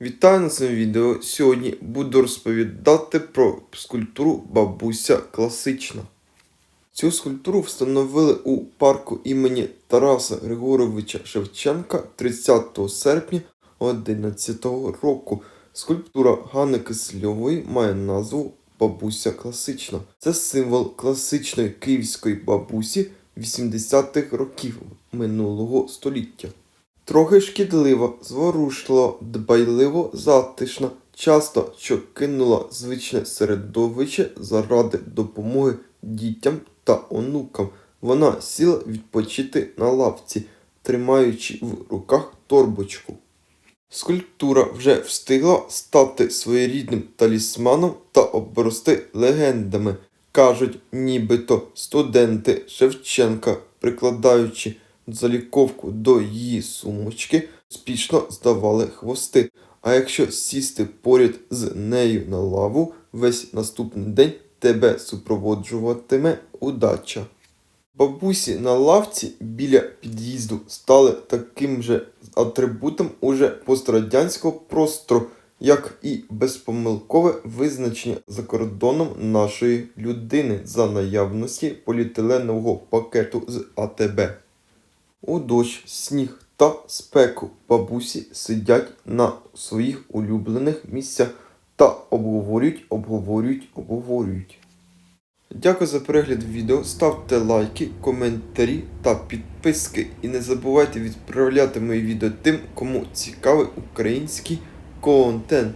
Вітаю на цьому відео. Сьогодні буду розповідати про скульптуру бабуся класична. Цю скульптуру встановили у парку імені Тараса Григоровича Шевченка 30 серпня 2011 року. Скульптура Ганни Кисльової має назву Бабуся класична. Це символ класичної київської бабусі 80-х років минулого століття. Трохи шкідлива, зворушлива, дбайливо затишна, часто що кинула звичне середовище заради допомоги дітям та онукам. Вона сіла відпочити на лавці, тримаючи в руках торбочку. Скульптура вже встигла стати своєрідним талісманом та обрости легендами. Кажуть, нібито студенти Шевченка, прикладаючи заліковку до її сумочки, успішно здавали хвости. А якщо сісти поряд з нею на лаву, весь наступний день тебе супроводжуватиме удача. Бабусі на лавці біля під'їзду стали таким же атрибутом уже пострадянського простору, як і безпомилкове визначення за кордоном нашої людини за наявності поліетиленового пакету з АТБ. У дощ, сніг та спеку бабусі сидять на своїх улюблених місцях та обговорюють, обговорюють, обговорюють. Дякую за перегляд відео. Ставте лайки, коментарі та підписки. І не забувайте відправляти мої відео тим, кому цікавий український контент.